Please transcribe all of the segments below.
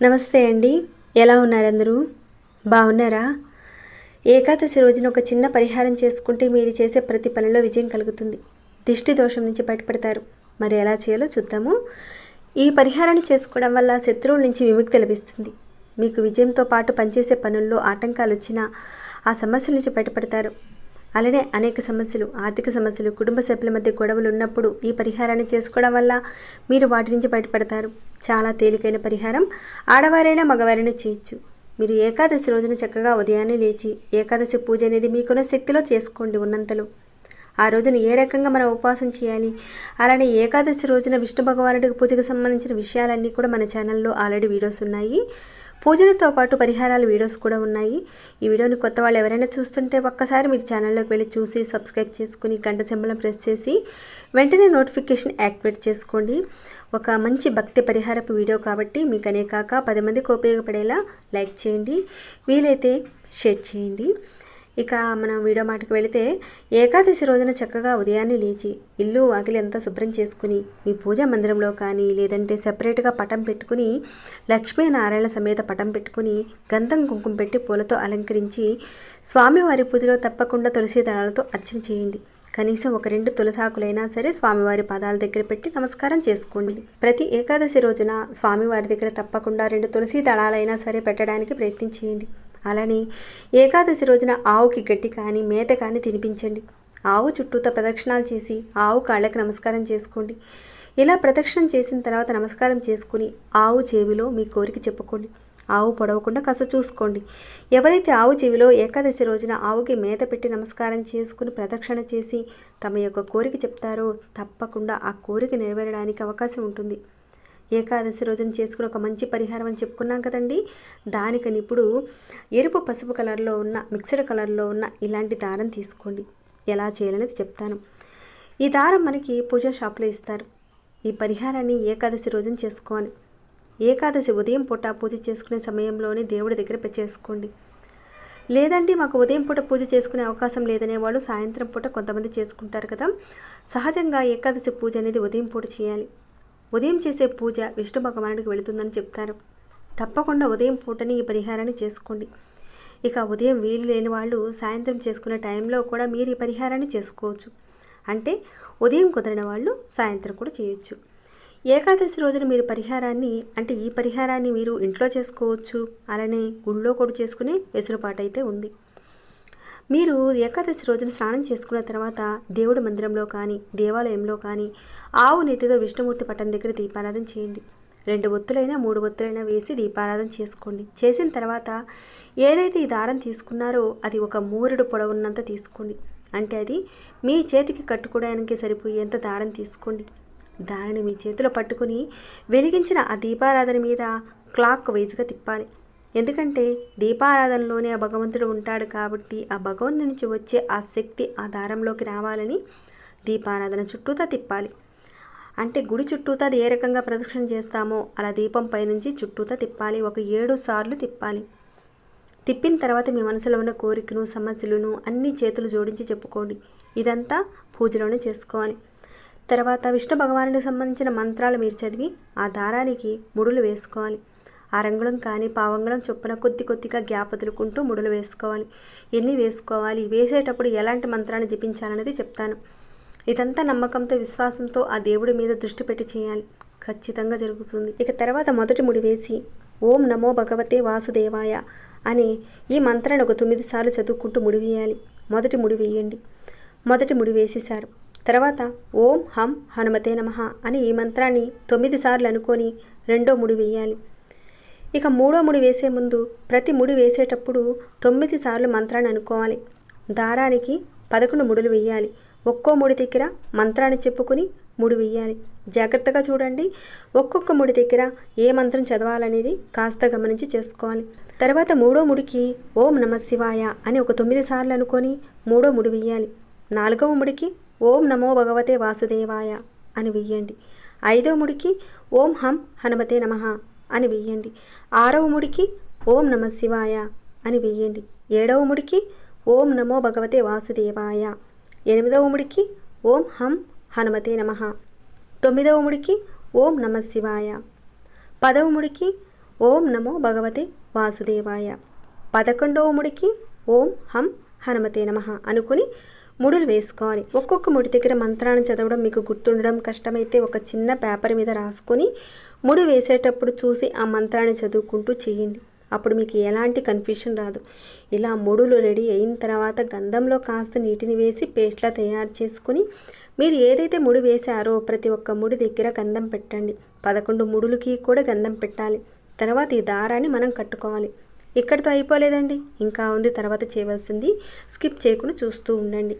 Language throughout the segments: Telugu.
నమస్తే అండి. ఎలా ఉన్నారు అందరూ బాగున్నారా? ఏకాదశి రోజున ఒక చిన్న పరిహారం చేసుకుంటే మీరు చేసే ప్రతి పనిలో విజయం కలుగుతుంది. దిష్టి దోషం నుంచి బయటపడతారు. మరి ఎలా చేయాలో చూద్దాము. ఈ పరిహారాన్ని చేసుకోవడం వల్ల శత్రువుల నుంచి విముక్తి లభిస్తుంది. మీకు విజయంతో పాటు పనిచేసే పనుల్లో ఆటంకాలు వచ్చినా ఆ సమస్యల నుంచి బయటపడతారు. అలానే అనేక సమస్యలు ఆర్థిక సమస్యలు కుటుంబ సభ్యుల మధ్య గొడవలు ఉన్నప్పుడు ఈ పరిహారాన్ని చేసుకోవడం వల్ల మీరు వాటి నుంచి బయటపడతారు. చాలా తేలికైన పరిహారం. ఆడవారైనా మగవారైనా చేయొచ్చు. మీరు ఏకాదశి రోజున చక్కగా ఉదయాన్నే లేచి ఏకాదశి పూజ అనేది మీకున్న శక్తిలో చేసుకోండి ఉన్నంతలో. ఆ రోజున ఏ రకంగా మనం ఉపవాసం చేయాలి? అలానే ఏకాదశి రోజున విష్ణు భగవానుడికి పూజకు సంబంధించిన విషయాలన్నీ కూడా మన ఛానల్లో ఆల్రెడీ వీడియోస్ ఉన్నాయి. పూజలతో పాటు పరిహారాల వీడియోస్ కూడా ఉన్నాయి. ఈ వీడియోని కొత్త వాళ్ళు ఎవరైనా చూస్తుంటే ఒక్కసారి మీరు ఛానల్లోకి వెళ్ళి చూసి సబ్స్క్రైబ్ చేసుకుని గంట సింబలం ప్రెస్ చేసి వెంటనే నోటిఫికేషన్ యాక్టివేట్ చేసుకోండి. ఒక మంచి భక్తి పరిహారపు వీడియో కాబట్టి మీకు అనే కాక పది మందికి ఉపయోగపడేలా లైక్ చేయండి. వీలైతే షేర్ చేయండి. ఇక మనం వీడియో మాటకు వెళితే ఏకాదశి రోజున చక్కగా ఉదయాన్నే లేచి ఇల్లు వాకిలి అంతా శుభ్రం చేసుకుని మీ పూజా మందిరంలో కానీ లేదంటే సెపరేట్గా పటం పెట్టుకుని లక్ష్మీనారాయణ సమేత పటం పెట్టుకుని గంధం కుంకుమ పెట్టి పూలతో అలంకరించి స్వామివారి పూజలో తప్పకుండా తులసి దళాలతో అర్చన చేయండి. కనీసం ఒక రెండు తులసాకులైనా సరే స్వామివారి పాదాల దగ్గర పెట్టి నమస్కారం చేసుకోండి. ప్రతి ఏకాదశి రోజున స్వామివారి దగ్గర తప్పకుండా రెండు తులసి దళాలైనా సరే పెట్టడానికి ప్రయత్నించేయండి అలానే ఏకాదశి రోజున ఆవుకి గడ్డి కానీ మేత కానీ తినిపించండి. ఆవు చుట్టూత ప్రదక్షిణాలు చేసి ఆవు కాళ్ళకి నమస్కారం చేసుకోండి. ఇలా ప్రదక్షిణం చేసిన తర్వాత నమస్కారం చేసుకుని ఆవు చెవిలో మీ కోరిక చెప్పుకోండి. ఆవు పొడవకుండా కస చూసుకోండి. ఎవరైతే ఆవు చెవిలో ఏకాదశి రోజున ఆవుకి మేత పెట్టి నమస్కారం చేసుకుని ప్రదక్షిణ చేసి తమ యొక్క కోరిక చెప్తారో తప్పకుండా ఆ కోరిక నెరవేరడానికి అవకాశం ఉంటుంది. ఏకాదశి రోజున చేసుకుని ఒక మంచి పరిహారం అని చెప్పుకున్నాం కదండి. దానికని ఇప్పుడు ఎరుపు పసుపు కలర్లో ఉన్న మిక్స్డ్ కలర్లో ఉన్న ఇలాంటి దారం తీసుకోండి. ఎలా చేయాలనేది చెప్తాను. ఈ దారం మనకి పూజా షాప్లో ఇస్తారు. ఈ పరిహారాన్ని ఏకాదశి రోజున చేసుకోవాలి. ఏకాదశి ఉదయం పూట పూజ చేసుకునే సమయంలోనే దేవుడి దగ్గర చేసుకోండి. లేదండి మాకు ఉదయం పూట పూజ చేసుకునే అవకాశం లేదనే వాళ్ళు సాయంత్రం పూట కొంతమంది చేసుకుంటారు కదా. సహజంగా ఏకాదశి పూజ అనేది ఉదయం పూట చేయాలి. ఉదయం చేసే పూజ విష్ణు భగవానుడికి వెళుతుందని చెప్తారు. తప్పకుండా ఉదయం పూటని ఈ పరిహారాన్ని చేసుకోండి. ఇక ఉదయం వీలు లేని వాళ్ళు సాయంత్రం చేసుకునే టైంలో కూడా మీరు ఈ పరిహారాన్ని చేసుకోవచ్చు. అంటే ఉదయం కుదిరిన వాళ్ళు సాయంత్రం కూడా చేయొచ్చు. ఏకాదశి రోజున మీరు పరిహారాన్ని అంటే ఈ పరిహారాన్ని మీరు ఇంట్లో చేసుకోవచ్చు. అలానే గుళ్ళో కూడా చేసుకునే వెసులుబాటు అయితే ఉంది. మీరు ఏకాదశి రోజున స్నానం చేసుకున్న తర్వాత దేవుడి మందిరంలో కానీ దేవాలయంలో కానీ ఆవు నెత్తితో విష్ణుమూర్తి పట్టం దగ్గర దీపారాధన చేయండి. రెండు ఒత్తులైనా మూడు ఒత్తులైనా వేసి దీపారాధన చేసుకోండి. చేసిన తర్వాత ఏదైతే ఈ దారం తీసుకున్నారో అది ఒక మూరెడు పొడవున్నంత తీసుకోండి. అంటే అది మీ చేతికి కట్టుకోవడానికి సరిపోయేంత దారం తీసుకోండి. దానిని మీ చేతిలో పట్టుకుని వెలిగించిన ఆ దీపారాధన మీద క్లాక్ వైజ్గా తిప్పాలి. ఎందుకంటే దీపారాధనలోనే ఆ భగవంతుడు ఉంటాడు కాబట్టి ఆ భగవంతు నుంచి వచ్చే ఆ శక్తి ఆ దారంలోకి రావాలని దీపారాధన చుట్టూతా తిప్పాలి. అంటే గుడి చుట్టూతా అది ఏ రకంగా ప్రదక్షిణ చేస్తామో అలా దీపం పైనుంచి చుట్టూతా తిప్పాలి. ఒక ఏడు సార్లు తిప్పాలి. తిప్పిన తర్వాత మీ మనసులో ఉన్న కోరికను సమస్యలను అన్ని చేతులు జోడించి చెప్పుకోండి. ఇదంతా పూజలోనే చేసుకోవాలి. తర్వాత విష్ణు భగవానుడికి సంబంధించిన మంత్రాలు మీరు చదివి ఆ దారానికి ముడులు వేసుకోవాలి. ఆ కానీ పావంగుళం చొప్పున కొద్ది కొద్దిగా గ్యాప్ వదులుకుంటూ ముడులు వేసుకోవాలి. ఎన్ని వేసుకోవాలి? వేసేటప్పుడు ఎలాంటి మంత్రాన్ని జపించాలనేది చెప్తాను. ఇదంతా నమ్మకంతో విశ్వాసంతో ఆ దేవుడి మీద దృష్టి పెట్టి చేయాలి. ఖచ్చితంగా జరుగుతుంది. ఇక తర్వాత మొదటి ముడి వేసి ఓం నమో భగవతే వాసుదేవాయ అని ఈ మంత్రాన్ని ఒక తొమ్మిది సార్లు చదువుకుంటూ ముడి వేయాలి. మొదటి ముడి వేయండి. మొదటి ముడి వేసేశారు. తర్వాత ఓం హం హనుమతే నమ అని ఈ మంత్రాన్ని తొమ్మిది సార్లు అనుకొని రెండో ముడి వేయాలి. ఇక మూడో ముడి వేసే ముందు ప్రతి ముడి వేసేటప్పుడు తొమ్మిది సార్లు మంత్రాన్ని అనుకోవాలి. దారానికి పదకొండు ముడులు వేయాలి ఒక్కో ముడి దగ్గర మంత్రాన్ని చెప్పుకుని ముడి వేయాలి జాగ్రత్తగా చూడండి. ఒక్కొక్క ముడి దగ్గర ఏ మంత్రం చదవాలనేది కాస్త గమనించి చేసుకోవాలి. తర్వాత మూడో ముడికి ఓం నమ శివాయ అని ఒక తొమ్మిది సార్లు అనుకొని మూడో ముడి వేయాలి నాలుగవ ముడికి ఓం నమో భగవతే వాసుదేవాయ అని వెయ్యండి. ఐదో ముడికి ఓం హం హనుమతే నమః అని వెయ్యండి. ఆరవ ముడికి ఓం నమ శివాయ అని వెయ్యండి. ఏడవ ముడికి ఓం నమో భగవతే వాసుదేవాయ. ఎనిమిదవ ముడికి ఓం హం హనుమతే నమః. తొమ్మిదవ ముడికి ఓం నమ శివాయ. పదవ ముడికి ఓం నమో భగవతే వాసుదేవాయ. పదకొండవ ముడికి ఓం హం హనుమతే నమ అనుకుని ముడులు వేసుకోవాలి. ఒక్కొక్క ముడి దగ్గర మంత్రాన్ని చదవడం మీకు గుర్తుండడం కష్టమైతే ఒక చిన్న పేపర్ మీద రాసుకొని ముడి వేసేటప్పుడు చూసి ఆ మంత్రాన్ని చదువుకుంటూ చేయండి. అప్పుడు మీకు ఎలాంటి కన్ఫ్యూషన్ రాదు. ఇలా ముడులు రెడీ అయిన తర్వాత గంధంలో కాస్త నీటిని వేసి పేస్ట్లా తయారు చేసుకుని మీరు ఏదైతే ముడి వేశారో ప్రతి ఒక్క ముడి దగ్గర గంధం పెట్టండి. పదకొండు ముడులకి కూడా గంధం పెట్టాలి. తర్వాత ఈ దారాన్ని మనం కట్టుకోవాలి. ఇక్కడితో అయిపోలేదండి. ఇంకా ఉంది తర్వాత చేయవలసింది. స్కిప్ చేయకుండా చూస్తూ ఉండండి.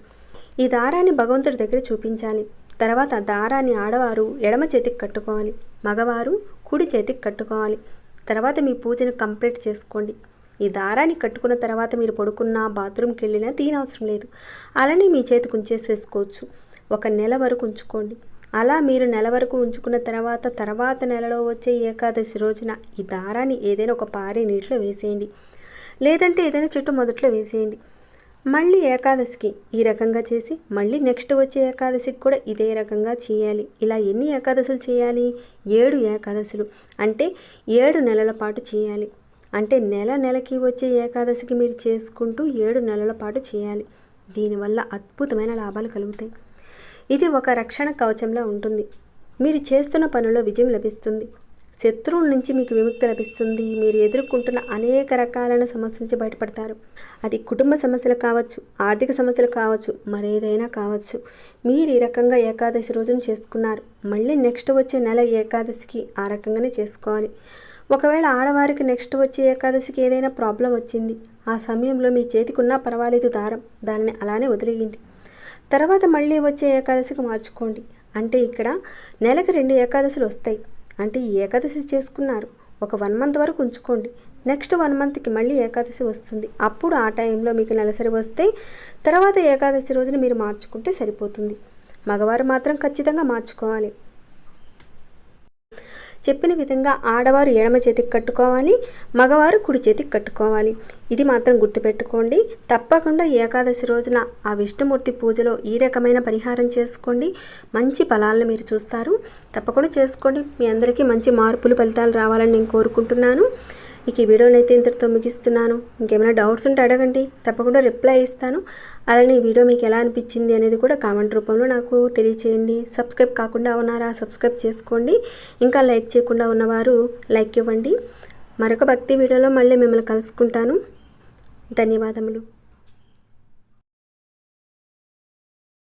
ఈ దారాన్ని భగవంతుడి దగ్గర చూపించాలి. తర్వాత దారాన్ని ఆడవారు ఎడమ చేతికి కట్టుకోవాలి మగవారు కుడి చేతికి కట్టుకోవాలి. తర్వాత మీ పూజను కంప్లీట్ చేసుకోండి. ఈ దారాన్ని కట్టుకున్న తర్వాత మీరు పడుకున్నా బాత్రూమ్కి వెళ్ళినా తీనవసరం లేదు. అలానే మీ చేతికి ఉంచేసేసుకోవచ్చు. ఒక నెల వరకు ఉంచుకోండి. అలా మీరు నెల వరకు ఉంచుకున్న తర్వాత తర్వాత నెలలో వచ్చే ఏకాదశి రోజున ఈ దారాన్ని ఏదైనా ఒక పారే నీటిలో వేసేయండి. లేదంటే ఏదైనా చెట్టు మొదట్లో వేసేయండి. మళ్ళీ ఏకాదశికి ఈ రకంగా చేసి మళ్ళీ నెక్స్ట్ వచ్చే ఏకాదశికి కూడా ఇదే రకంగా చేయాలి. ఇలా ఎన్ని ఏకాదశులు చేయాలి? ఏడు ఏకాదశులు. అంటే ఏడు నెలల పాటు చేయాలి. అంటే నెల నెలకి వచ్చే ఏకాదశికి మీరు చేసుకుంటూ ఏడు నెలల పాటు చేయాలి. దీనివల్ల అద్భుతమైన లాభాలు కలుగుతాయి. ఇది ఒక రక్షణ కవచంలా ఉంటుంది. మీరు చేస్తున్న పనిలో విజయం లభిస్తుంది. శత్రువుల నుంచి మీకు విముక్తి లభిస్తుంది. మీరు ఎదుర్కొంటున్న అనేక రకాలైన సమస్యల నుంచి బయటపడతారు. అది కుటుంబ సమస్యలు కావచ్చు ఆర్థిక సమస్యలు కావచ్చు మరేదైనా కావచ్చు. మీరు ఈ రకంగా ఏకాదశి రోజును చేసుకున్నారు. మళ్ళీ నెక్స్ట్ వచ్చే నెల ఏకాదశికి ఆ రకంగానే చేసుకోవాలి. ఒకవేళ ఆడవారికి నెక్స్ట్ వచ్చే ఏకాదశికి ఏదైనా ప్రాబ్లం వచ్చింది ఆ సమయంలో మీ చేతికున్నా పర్వాలేదు దారం. దానిని అలానే వదిలేయండి. తర్వాత మళ్ళీ వచ్చే ఏకాదశికి మార్చుకోండి. అంటే ఇక్కడ నెలకు రెండు ఏకాదశులు వస్తాయి. అంటే ఏకాదశి చేసుకున్నారు. ఒక వన్ మంత్ వరకు ఉంచుకోండి. నెక్స్ట్ వన్ మంత్కి మళ్ళీ ఏకాదశి వస్తుంది. అప్పుడు ఆ టైంలో మీకు నెలసరి వస్తే తర్వాత ఏకాదశి రోజున మీరు మార్చుకుంటే సరిపోతుంది. మగవారు మాత్రం ఖచ్చితంగా మార్చుకోవాలి. చెప్పిన విధంగా ఆడవారు ఎడమ చేతికి కట్టుకోవాలి మగవారు కుడి చేతికి కట్టుకోవాలి. ఇది మాత్రం గుర్తుపెట్టుకోండి. తప్పకుండా ఏకాదశి రోజున ఆ విష్ణుమూర్తి పూజలో ఈ రకమైన పరిహారం చేసుకోండి. మంచి ఫలాలను మీరు చూస్తారు. తప్పకుండా చేసుకోండి. మీ అందరికీ మంచి మార్పులు ఫలితాలు రావాలని నేను కోరుకుంటున్నాను. ఇక ఈ వీడియోని అయితే ఇంతటితో ముగిస్తున్నాను. ఇంకేమైనా డౌట్స్ ఉంటే అడగండి. తప్పకుండా రిప్లై ఇస్తాను. అలానే ఈ వీడియో మీకు ఎలా అనిపించింది అనేది కూడా కామెంట్ రూపంలో నాకు తెలియచేయండి. సబ్స్క్రైబ్ కాకుండా ఉన్నారా సబ్స్క్రైబ్ చేసుకోండి. ఇంకా లైక్ చేయకుండా ఉన్నవారు లైక్ ఇవ్వండి. మరొక భక్తి వీడియోలో మళ్ళీ మిమ్మల్ని కలుసుకుంటాను. ధన్యవాదములు.